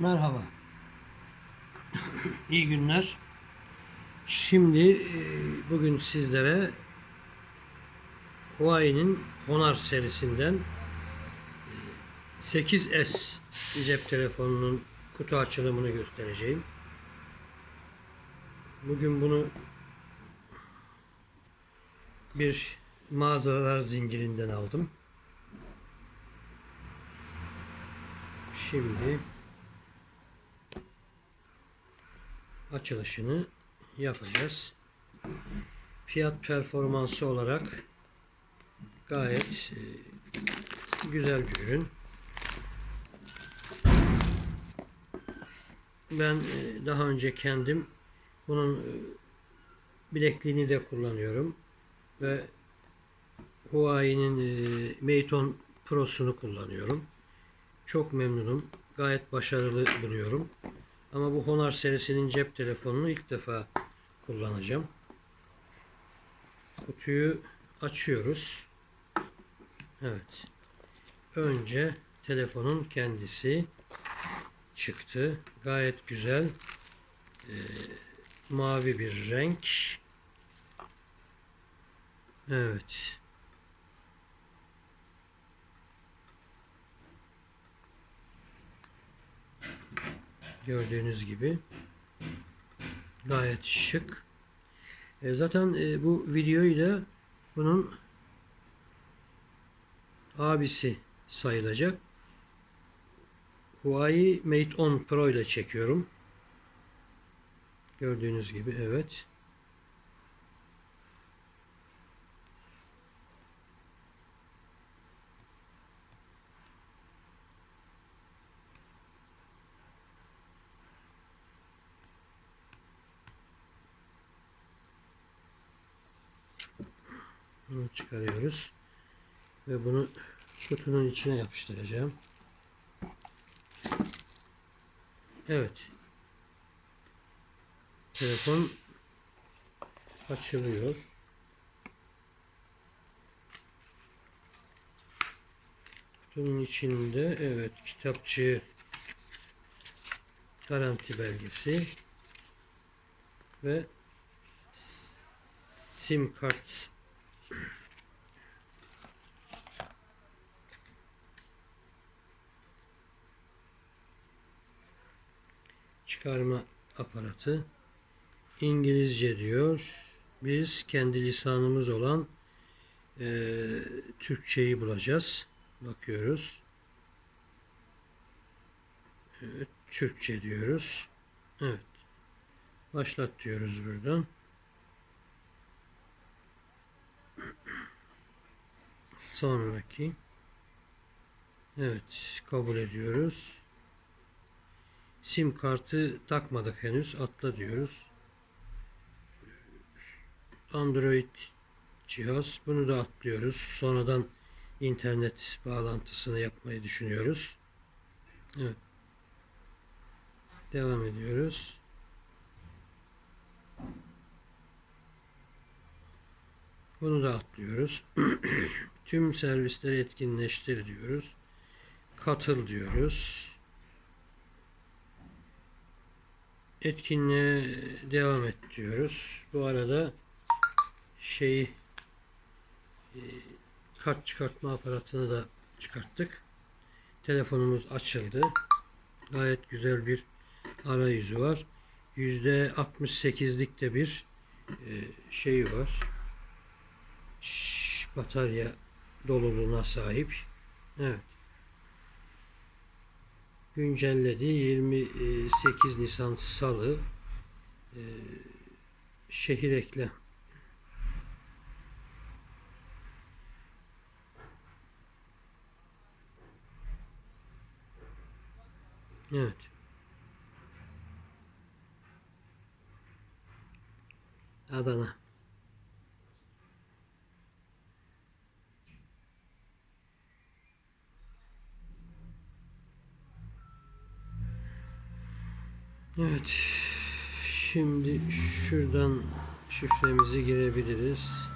Merhaba. İyi günler. Şimdi e, bugün sizlere Huawei'nin Honor serisinden e, 8S cep telefonunun kutu açılımını göstereceğim. Bugün bunu bir mağazalar zincirinden aldım. Şimdi açılışını yapacağız. Fiyat performansı olarak gayet e, güzel bir ürün. Ben e, daha önce kendim bunun e, bilekliğini de kullanıyorum ve Huawei'nin 10 Pro'sunu kullanıyorum. Çok memnunum. Gayet başarılı buluyorum. Ama bu Honor serisinin cep telefonunu ilk defa kullanacağım. Kutuyu açıyoruz. Evet. Önce telefonun kendisi çıktı. Gayet güzel. Ee, mavi bir renk. Evet. Gördüğünüz gibi gayet şık. E, zaten e, bu videoyu da bunun abisi sayılacak. Huawei Mate 10 Pro ile çekiyorum. Gördüğünüz gibi evet. Bunu çıkarıyoruz. Ve bunu kutunun içine yapıştıracağım. Evet. Telefon açılıyor. Kutunun içinde evet kitapçı garanti belgesi ve sim kart çıkarma aparatı İngilizce diyor. Biz kendi lisanımız olan e, Türkçeyi bulacağız. Bakıyoruz. Evet, Türkçe diyoruz. Evet. Başlat diyoruz buradan. Sonraki. Evet, kabul ediyoruz. Sim kartı takmadık henüz. Atla diyoruz. Android cihaz. Bunu da atlıyoruz. Sonradan internet bağlantısını yapmayı düşünüyoruz. Evet. Devam ediyoruz. Bunu da atlıyoruz. Tüm servisleri etkinleştir diyoruz. Katıl diyoruz. Etkinliğe devam et diyoruz. Bu arada şeyi e, kart çıkartma aparatını da çıkarttık. Telefonumuz açıldı. Gayet güzel bir arayüzü var. %68'lik de bir e, şeyi var. Şş, batarya doluluğuna sahip. Evet. Güncelledi. 28 Nisan Salı. E, şehir ekle. Evet. Adana. Evet. Şimdi şuradan şifremizi girebiliriz.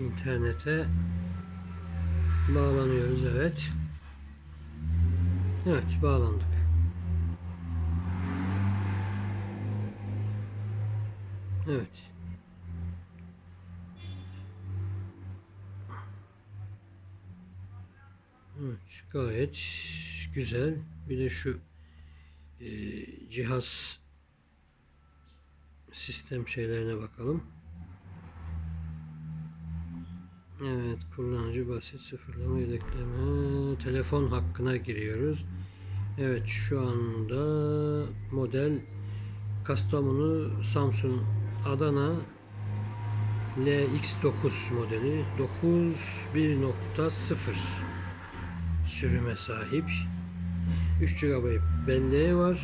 internete bağlanıyoruz evet. Evet bağlandık. Evet. Evet, gayet güzel. Bir de şu e, cihaz sistem şeylerine bakalım. Evet, kullanıcı basit sıfırlama yedekleme telefon hakkına giriyoruz. Evet, şu anda model Kastamonu Samsun Adana LX9 modeli 9.1.0 sürüme sahip. 3 GB belleği var.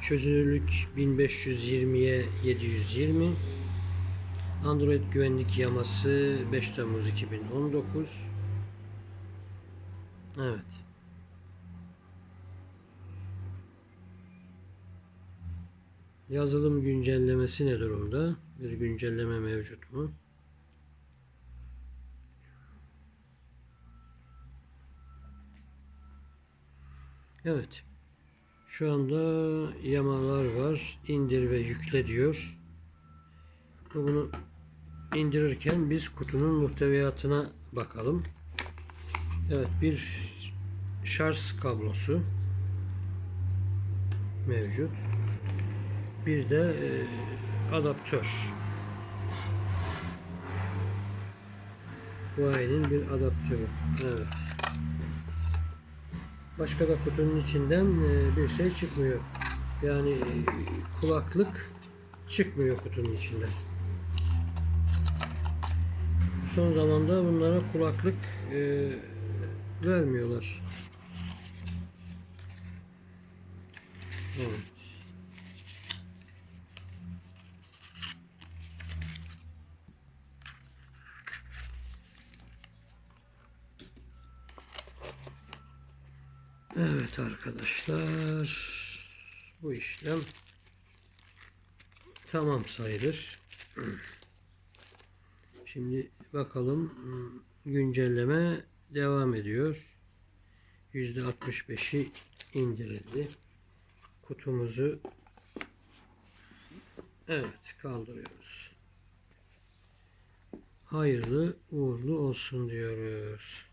Çözünürlük 1520'ye 720. Android güvenlik yaması 5 Temmuz 2019. Evet. Yazılım güncellemesi ne durumda? Bir güncelleme mevcut mu? Evet. Şu anda yamalar var. İndir ve yükle diyor. Bunu indirirken biz kutunun muhteviyatına bakalım. Evet bir şarj kablosu mevcut. Bir de e, adaptör. Huawei'nin bir adaptörü. Evet. Başka da kutunun içinden e, bir şey çıkmıyor. Yani e, kulaklık çıkmıyor kutunun içinden. Son zamanda bunlara kulaklık e, vermiyorlar. Evet. Evet arkadaşlar bu işlem tamam sayılır. Şimdi bakalım güncelleme devam ediyor. %65'i indirildi. Kutumuzu evet kaldırıyoruz. Hayırlı uğurlu olsun diyoruz.